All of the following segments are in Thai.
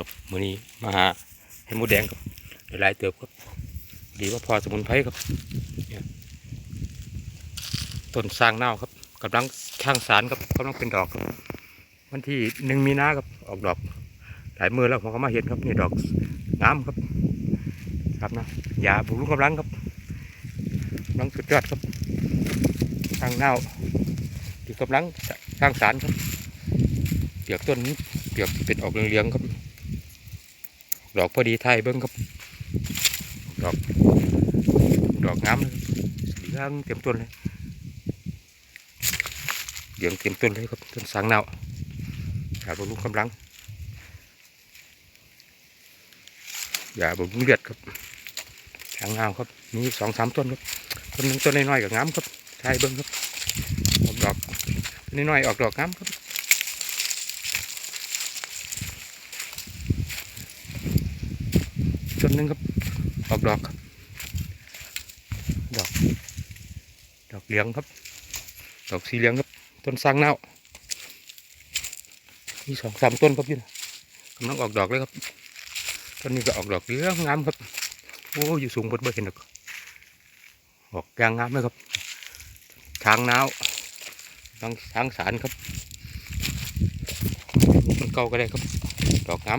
ครับมื้อนี้มาหาให้หมูแดงครับหลายเติบครับดีว่าพอสมุนไพรครับต้นสร้างเน่าครับกำลังข้างสารครับกำลังเป็นดอกครับ วันที่หนึ่งมีนาครับออกดอก หลายมือแล้วผมก็มาเห็นครับนี่ดอกงามครับ ครับนะยาบุกรุกกำลังครับกำลังสุดยอดครับสร้างเน่าที่กำลังสร้างสารครับเปลือกต้นนี้เปลือกเป็นออกเหลืองๆครับ ดอกพอดีไทยเบิ้งครับ ดอก ดอกงามเลยสีเหลืองเต็มต้นเลยเหลืองเต็มต้นเลยครับต้นสางเนาอย่าบำรุงกำลังอย่าบำรุงเลือดครับสางเงาครับมีสองสามต้นครับต้นหนึงต้นน้อยๆกับงามครับไทยเบิ้งครับออกดอกน้อยๆออกดอกงามครับ ต้นนึงครับออกดอกครับดอก ดอกเหลืองครับ ดอกสีเหลืองครับ ต้นสร้างเน่ามีสองสามต้นครับอยี่นะกำลังออกดอกเลยครับต้นนี้ก็ออกดอกเหลืองงามครับโอ้อยู่สูงบนเบเห็นดอกออกยางงามเลยครับช้างนาวช้างช้างสารครับมันเก่าก็ได้ครับ ดอกงา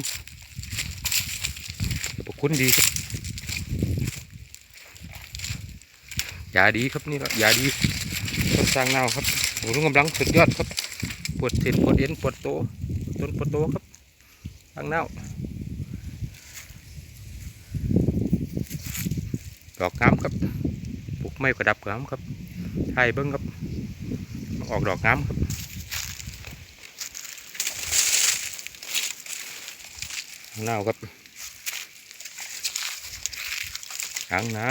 คุณดีครับยาดีครับนี่แหละยาดีต้นสร้างเน่าครับหมูรุ่งกำลังสุดยอดครับ ปวดเส้นปวดเอ็นปวดโตต้นปวดโตครับสร้างเน่าดอกงามครับปลูกไม้กระดับงามครับไทยเบิ้งครับออกดอกงามครับเน่าครับ้างน้า